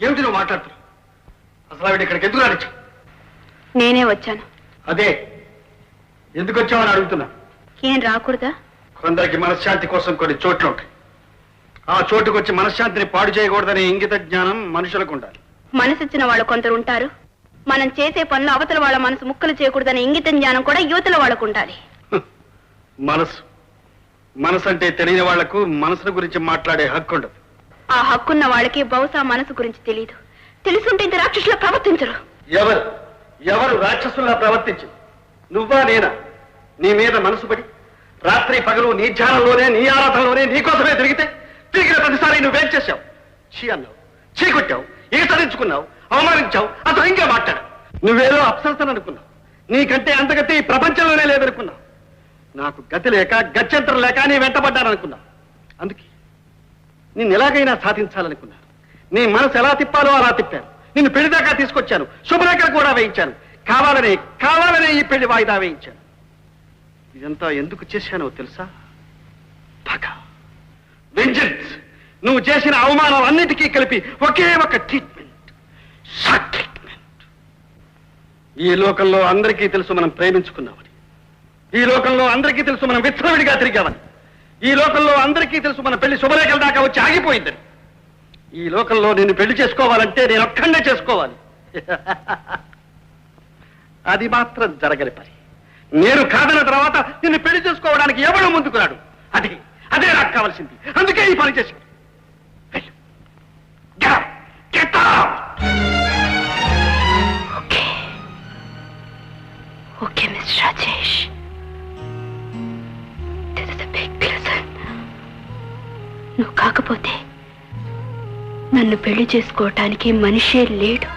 ఏమిటి నువ్వు మాట్లాడుతున్నావు? అసలు ఆవిడ ఇక్కడికి ఎందుకు రానిచ్చు నేనే వచ్చాను. అదే ఎందుకు వచ్చావని అడుగుతున్నా. ఏం రాకూడదా? కొందరికి మనశ్శాంతి కోసం కొన్ని చోట్లు ఉంటాయి. ఆ చోటుకు వచ్చి మనశ్శాంతిని పాడు చేయకూడదనే ఇంగిత జ్ఞానం మనుషులకు ఉండాలి. మనసిచ్చిన వాళ్ళు కొందరు ఉంటారు. మనం చేసే పనులు అవతల వాళ్ళ మనసు ముక్కలు చేయకూడదనే ఇంగిత జ్ఞానం కూడా యువతల వాళ్ళకు ఉండాలి. మనసు మనసు. అంటే తెలియని వాళ్ళకు మనసుల గురించి మాట్లాడే హక్కు ఉండదు. ఆ హక్కున్న వాళ్ళకి బహుశా మనసు గురించి తెలియదు తెలుసుంటే ఇంత రాక్షసులా ప్రవర్తించరు. ఎవరు? ఎవరు రాక్షసులా ప్రవర్తించు నువ్వా నేనా? నీ మీద మనసు పడి రాత్రి పగలు నీ ధ్యానంలోనే నీ ఆరాధనలోనే నీ కోసమే తిరిగితే తిరిగిన ప్రతిసారి నువ్వేం చేశావు? చీ అన్నావు. చీ కొట్టావు. ఈసరించుకున్నావు. అవమానించావు. అసలు ఇంకే మాట్లాడు నువ్వేదో అప్సరసని అనుకున్నావు. నీకంటే అంతగతి ఈ ప్రపంచంలోనే లేదనుకున్నావు. నాకు గతి లేక గత్యంతరం లేక నీ వెంటబడ్డాననుకున్నావు. అందుకే నిన్ను ఎలాగైనా సాధించాలనుకున్నాను నీ మనసు ఎలా తిప్పాలో అలా తిప్పాను. నిన్ను పెళ్ళి దాకా తీసుకొచ్చాను. శుభరేఖలు కూడా వేయించాను. కావాలనే కావాలనే ఈ పెళ్ళి వాయిదా వేయించాను. ఇదంతా ఎందుకు చేశానో తెలుసా? పగ. వెంజన్స్. నువ్వు చేసిన అవమానం అన్నిటికీ కలిపి ఒకే ఒక ట్రీట్మెంట్ షాక్ ట్రీట్మెంట్ ఈ లోకంలో అందరికీ తెలుసు మనం ప్రేమించుకున్నామని ఈ లోకంలో అందరికీ తెలుసు మనం విచ్చలవిడిగా తిరిగామని ఈ లోకంలో అందరికీ తెలుసు మన పెళ్ళి శుభరేఖల దాకా వచ్చి ఆగిపోయిందని. ఈ లోకంలో నిన్ను పెళ్ళి చేసుకోవాలంటే నేను ఒక్కడే చేసుకోవాలి. అది మాత్రం జరగని పని. నేను కాదన్న తర్వాత నిన్ను పెళ్ళి చేసుకోవడానికి ఎవడు ముందుకున్నాడు అది అదే నాకు కావాల్సింది. అందుకే ఈ పని చేశాను. నువ్వు కాకపోతే నన్ను పెళ్ళి చేసుకోవటానికి మనిషే లేడు.